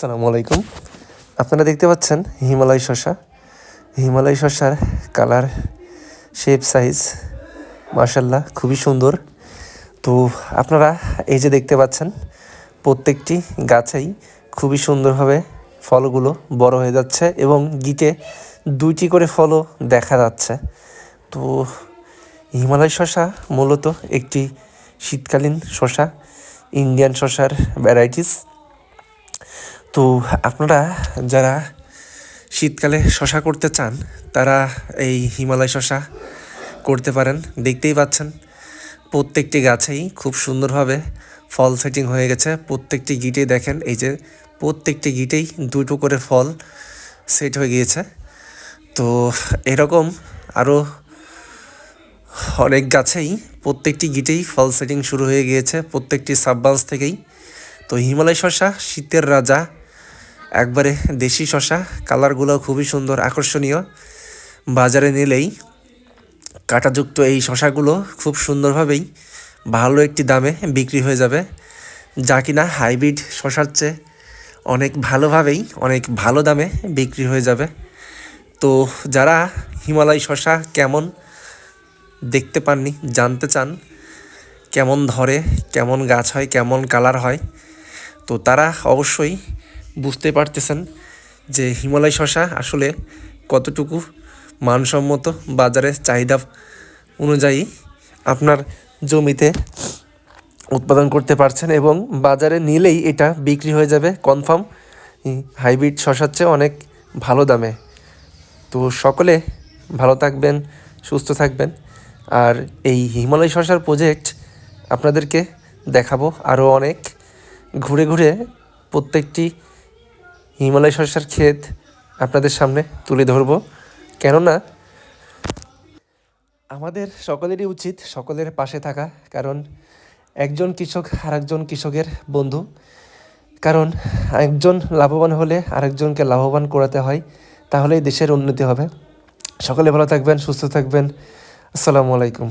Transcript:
আসসালামু আলাইকুম। আপনারা দেখতে পাচ্ছেন হিমালয় শসা হিমালয় শসার কালার শেপ সাইজ মার্শাল্লাহ খুবই সুন্দর। তো আপনারা এই যে দেখতে পাচ্ছেন, প্রত্যেকটি গাছেই খুবই সুন্দরভাবে ফলগুলো বড় হয়ে যাচ্ছে এবং গিটে দুইটি করে ফলও দেখা যাচ্ছে। তো হিমালয় শসা মূলত একটি শীতকালীন শসা ইন্ডিয়ান শসার ভ্যারাইটিস তো আপনারা যারা শীতকালে শশা করতে চান, তারা এই হিমালয় শশা করতে পারেন। দেখতেই পাচ্ছেন, প্রত্যেকটি গাছেই খুব সুন্দরভাবে ফল সেটিং হয়ে গেছে। প্রত্যেকটি গিটেই দেখেন, এই যে প্রত্যেকটি গিটেই দুটো করে ফল সেট হয়ে গিয়েছে। তো এরকম আরও অনেক গাছেই প্রত্যেকটি গিটেই ফল সেটিং শুরু হয়ে গিয়েছে, প্রত্যেকটি সাববান্স থেকেই। তো হিমালয় শশা শীতের রাজা একবারে দেশি শশা কালারগুলো খুবই সুন্দর, আকর্ষণীয়। বাজারে নিলেই কাঁটাযুক্ত এই শশাগুলো খুব সুন্দরভাবেই ভালো একটি দামে বিক্রি হয়ে যাবে। যা কিনা হাইব্রিড শশার চেয়ে অনেক ভালোভাবেই, অনেক ভালো দামে বিক্রি হয়ে যাবে। তো যারা হিমালয় শশা কেমন দেখতে পাননি, জানতে চান কেমন ধরে, কেমন গাছ হয়, কেমন কালার হয়, তো তারা অবশ্যই বুঝতে পারতেছেন যে হিমালয় শশা আসলে কতটুকু মানসম্মত বাজারে চাহিদা অনুযায়ী আপনার জমিতে উৎপাদন করতে পারছেন এবং বাজারে নিলেই এটা বিক্রি হয়ে যাবে। কনফার্ম হাইব্রিড শশার চেয়ে অনেক ভালো দামে। তো সকলে ভালো থাকবেন, সুস্থ থাকবেন। আর এই হিমালয় শশার প্রজেক্ট আপনাদেরকে দেখাবো আরও অনেক। ঘুরে ঘুরে প্রত্যেকটি হিমালয় শস্যার ক্ষেত আপনাদের সামনে তুলে ধরবো। কেননা আমাদের সকলেরই উচিত সকলের পাশে থাকা, কারণ একজন কৃষক আরেকজন কৃষকের বন্ধু। কারণ একজন লাভবান হলে আরেকজনকে লাভবান করাতে হয়, তাহলেই দেশের উন্নতি হবে। সকলে ভালো থাকবেন, সুস্থ থাকবেন। আসসালামু আলাইকুম।